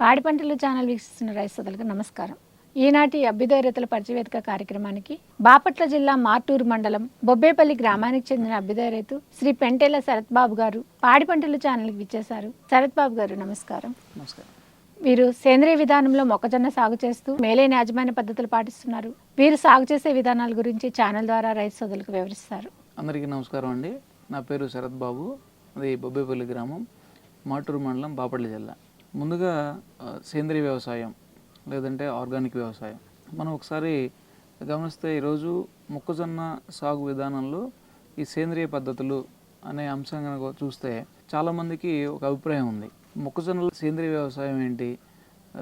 పాడి పంటలు ఛానల్ వీక్షిస్తున్న రైతు సోదరులకు నమస్కారం. ఈనాటి అభ్యుదయ రైతుల పరిచయవేదిక కార్యక్రమానికి బాపట్ల జిల్లా మార్టూరు మండలం బొబ్బేపల్లి గ్రామానికి చెందిన అభ్యుదయ రైతు శ్రీ పెంటేల శరత్ బాబు గారు పాడి పంటలు ఛానల్కి విచ్చేశారు. శరత్ బాబు గారు నమస్కారం. నమస్కారం. వీరు సేంద్రియ విధానంలో మొక్కజొన్న సాగు చేస్తూ మేలైన యాజమాన్య పద్ధతులు పాటిస్తున్నారు. వీరు సాగు చేసే విధానాల గురించి ఛానల్ ద్వారా రైతు సోదరులకు వివరిస్తారు. అందరికీ నమస్కారం అండి. నా పేరు శరత్ బాబు అది బొబ్బేపల్లి గ్రామం మాటూరు మండలం బాపట్ల జిల్లా. ముందుగా సేంద్రీయ వ్యవసాయం లేదంటే ఆర్గానిక్ వ్యవసాయం. మనం ఒకసారి గమనిస్తే ఈరోజు మొక్కజొన్న సాగు విధానంలో ఈ సేంద్రియ పద్ధతులు అనే అంశం కనుక చూస్తే చాలామందికి ఒక అభిప్రాయం ఉంది. మొక్కజొన్నలో సేంద్రియ వ్యవసాయం ఏంటి?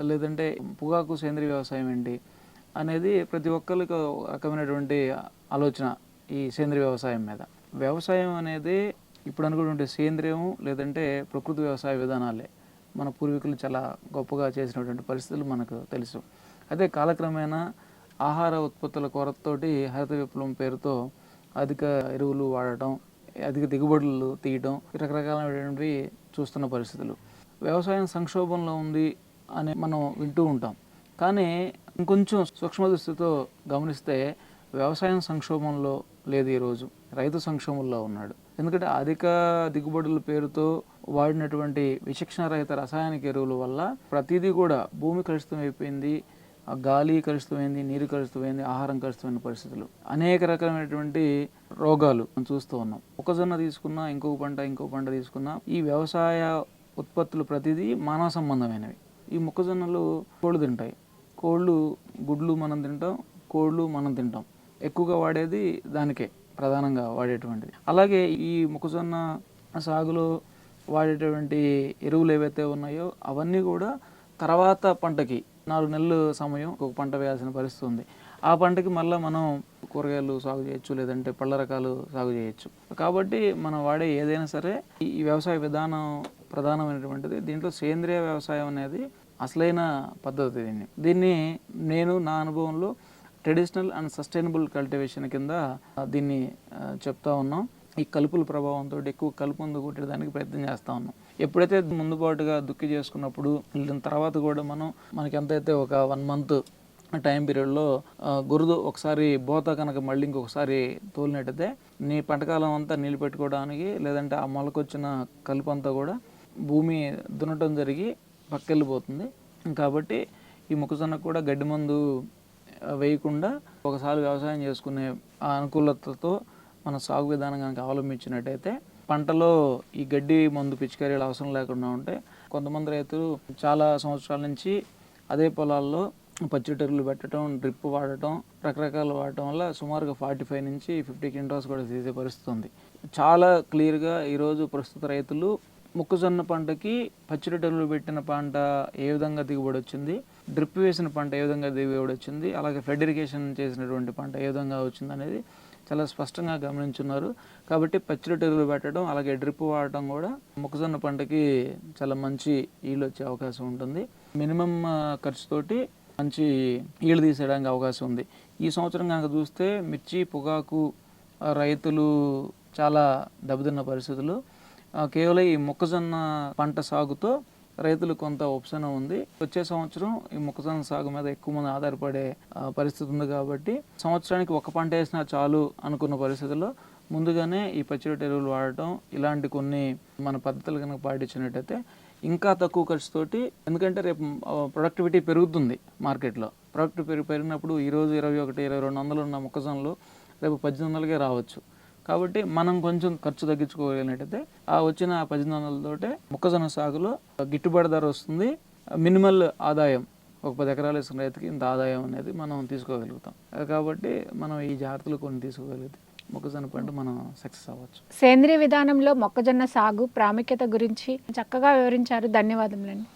లేదంటే పొగాకు సేంద్రియ వ్యవసాయం ఏంటి? అనేది ప్రతి ఒక్కరికి రకమైనటువంటి ఆలోచన ఈ సేంద్రియ వ్యవసాయం మీద. వ్యవసాయం అనేది ఇప్పుడు అనుకున్నటువంటి సేంద్రియం లేదంటే ప్రకృతి వ్యవసాయ విధానాలే. మన పూర్వీకులు చాలా గొప్పగా చేసినటువంటి పరిస్థితులు మనకు తెలుసు. అదే కాలక్రమేణా ఆహార ఉత్పత్తుల కొరతతోటి హరిత విప్లవం పేరుతో అధిక ఎరువులు వాడటం అధిక దిగుబడులు తీయటం రకరకాలైనటువంటివి చూస్తున్న పరిస్థితులు. వ్యవసాయం సంక్షోభంలో ఉంది అని మనం వింటూ ఉంటాం. కానీ ఇంకొంచెం సూక్ష్మ దృష్టితో గమనిస్తే వ్యవసాయం సంక్షోభంలో లేదు ఈరోజు. రైతు సంక్షోభంలో ఉన్నాడు. ఎందుకంటే అధిక దిగుబడుల పేరుతో వాడినటువంటి విచక్షణరహిత రసాయనిక ఎరువుల వల్ల ప్రతిదీ కూడా భూమి కలుషితం అయిపోయింది గాలి కలుషితమైంది నీరు కలుషితమైంది ఆహారం కలుషితమైన పరిస్థితులు. అనేక రకమైనటువంటి రోగాలు మనం చూస్తూ ఉన్నాం. మొక్కజొన్న తీసుకున్నా ఇంకొక పంట ఇంకొక పంట తీసుకున్నా ఈ వ్యవసాయ ఉత్పత్తులు ప్రతిదీ మానవ సంబంధమైనవి. ఈ మొక్కజొన్నలు కోళ్ళు తింటాయి. కోళ్ళు గుడ్లు మనం తింటాం కోళ్ళు మనం తింటాం. ఎక్కువగా వాడేది దానికే ప్రధానంగా వాడేటువంటిది. అలాగే ఈ మొక్కజొన్న సాగులో వాడేటటువంటి ఎరువులు ఏవైతే ఉన్నాయో అవన్నీ కూడా తర్వాత పంటకి నాలుగు నెలలు సమయం ఒక పంట వేయాల్సిన పరిస్థితి ఉంది. ఆ పంటకి మళ్ళీ మనం కూరగాయలు సాగు చేయొచ్చు లేదంటే పళ్ళ రకాలు సాగు చేయొచ్చు. కాబట్టి మనం వాడే ఏదైనా సరే ఈ వ్యవసాయ విధానం ప్రధానమైనటువంటిది. దీంట్లో సేంద్రియ వ్యవసాయం అనేది అసలైన పద్ధతి దీన్ని. దీన్ని నేను నా అనుభవంలో ట్రెడిషనల్ అండ్ సస్టైనబుల్ కల్టివేషన్ కింద దీన్ని చెప్తా ఉన్నాం. ఈ కలుపుల ప్రభావంతో ఎక్కువ కలుపు మందు కొట్టడానికి ప్రయత్నం చేస్తా ఉన్నాం. ఎప్పుడైతే ముందుబాటుగా దుక్కి చేసుకున్నప్పుడు దాని తర్వాత కూడా మనం మనకి ఎంతైతే ఒక వన్ మంత్ టైం పీరియడ్లో గురుదు ఒకసారి బోత కనుక మళ్ళీ ఇంకొకసారి తోలినట్టయితే నీ పంటకాలం అంతా నీళ్ళు పెట్టుకోవడానికి లేదంటే ఆ మొలకొచ్చిన కలుపు అంతా కూడా భూమి దున్నటం జరిగి పక్కెళ్ళిపోతుంది. కాబట్టి ఈ మొక్కజొన్నకు కూడా గడ్డి మందు వేయకుండా ఒకసారి వ్యవసాయం చేసుకునే ఆ అనుకూలతతో మన సాగు విధానం కనుక అవలంబించినట్టయితే పంటలో ఈ గడ్డి మందు పిచికారీలు అవసరం లేకుండా ఉంటే కొంతమంది రైతులు చాలా సంవత్సరాల నుంచి అదే పొలాల్లో పచ్చిటెరువులు పెట్టడం డ్రిప్ వాడటం రకరకాలు వాడటం వల్ల సుమారుగా ఫార్టీ ఫైవ్ నుంచి ఫిఫ్టీ క్వింటాల్స్ కూడా తీసే పరిస్థితి ఉంది చాలా క్లియర్గా ఈరోజు ప్రస్తుత రైతులు మొక్కజొన్న పంటకి పచ్చిరొట్టెలు పెట్టిన పంట ఏ విధంగా దిగుబడి వచ్చింది డ్రిప్ వేసిన పంట ఏ విధంగా దిగుబడి వచ్చింది అలాగే ఫ్లడ్ ఇరిగేషన్ చేసినటువంటి పంట ఏ విధంగా వచ్చింది అనేది చాలా స్పష్టంగా గమనించున్నారు. కాబట్టి పచ్చిరొట్టెలు పెట్టడం అలాగే డ్రిప్ వాడటం కూడా మొక్కజొన్న పంటకి చాలా మంచి ఈళ్ళు వచ్చే అవకాశం ఉంటుంది. మినిమం ఖర్చుతోటి మంచి ఈళ్ళు తీసేయడానికి అవకాశం ఉంది. ఈ సంవత్సరం కనుక చూస్తే మిర్చి పొగాకు రైతులు చాలా దెబ్బతిన్న పరిస్థితులు. కేవలం ఈ మొక్కజొన్న పంట సాగుతో రైతులు కొంత ఉపశమనం ఉంది. వచ్చే సంవత్సరం ఈ మొక్కజొన్న సాగు మీద ఎక్కువ మంది ఆధారపడే పరిస్థితి ఉంది కాబట్టి సంవత్సరానికి ఒక పంట వేసినా చాలు అనుకున్న పరిస్థితుల్లో ముందుగానే ఈ పచ్చిరొట్టు ఎరువులు వాడటం ఇలాంటి కొన్ని మన పద్ధతులు కనుక పాటించినట్టయితే ఇంకా తక్కువ ఖర్చుతోటి ఎందుకంటే రేపు ప్రొడక్టివిటీ పెరుగుతుంది మార్కెట్లో. ప్రొడక్ట్ పెరిగినప్పుడు ఈరోజు ఇరవై ఒకటి ఇరవై రెండు వందలు ఉన్న మొక్కజొన్నలు రేపు పద్దెనిమిది వందలకే రావచ్చు. కాబట్టి మనం కొంచెం ఖర్చు తగ్గించుకోగలిగినట్టయితే ఆ వచ్చిన పద్దెనిమిది వందలతోటే మొక్కజొన్న సాగులో గిట్టుబాటు ధర వస్తుంది. మినిమల్ ఆదాయం ఒక పది ఎకరాలు వేసిన రైతుకి ఇంత ఆదాయం అనేది మనం తీసుకోగలుగుతాం. కాబట్టి మనం ఈ జాగ్రత్తలు కొన్ని తీసుకోగలిగితే మొక్కజొన్న పంట మనం సక్సెస్ అవ్వచ్చు. సేంద్రియ విధానంలో మొక్కజొన్న సాగు ప్రాముఖ్యత గురించి చక్కగా వివరించారు. ధన్యవాదములండి.